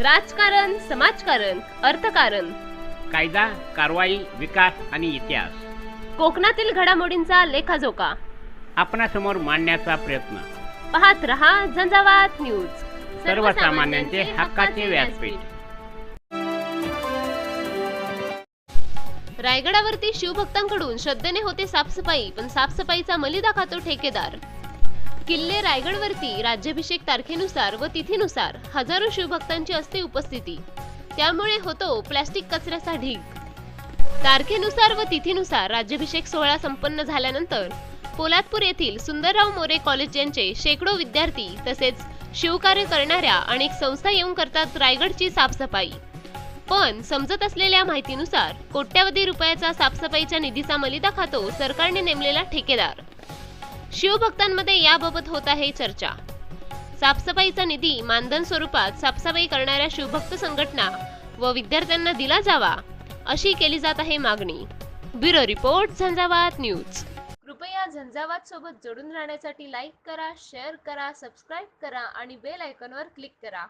राजकारण समाजकारण अर्थकारण. कायदा कारवाई विकास आणि इतिहास. कोकणातील घडामोडींचा लेखाजोखा. आपणासमोर मांडण्याचा प्रयत्न. पाहत रहा झंझावात न्यूज. सर्वसामान्यांचे हक्काचे व्यासपीठ. रायगडावरती शिवभक्तांकडून श्रद्धेने होते साफसफाई पण साफसफाईचा मलिदा खातो ठेकेदार. किल्ले रायगडवरती राज्याभिषेक तारखेनुसार व तिथीनुसार हजारो शिवभक्तांची असते उपस्थिती. त्यामुळे होतो प्लॅस्टिक कचऱ्याचा ढीग. तारखेनुसार व तिथीनुसार राज्याभिषेक सोहळा संपन्न झाल्यानंतर पोलादपूर येथील सुंदरराव मोरे कॉलेज यांचे शेकडो विद्यार्थी तसेच शिवकार्य करणाऱ्या अनेक संस्था येऊन करतात रायगडची साफसफाई. पण समजत असलेल्या माहितीनुसार कोट्यावधी रुपयाचा साफसफाईच्या निधीचा मलिदा खातो सरकारने नेमलेला ठेकेदार. शिवभक्तांमध्ये याबाबत होत आहे चर्चा. साफसफाईचा निधी मानधन स्वरूपात साफसफाई करणाऱ्या शिवभक्त संघटना व विद्यार्थ्यांना दिला जावा अशी केली जात आहे मागणी. Bureau report Zanzhavat news. कृपया झंझावात सोबत जोडून राहण्यासाठी लाईक करा शेअर करा सबस्क्राईब करा आणि बेल आयकॉनवर क्लिक करा.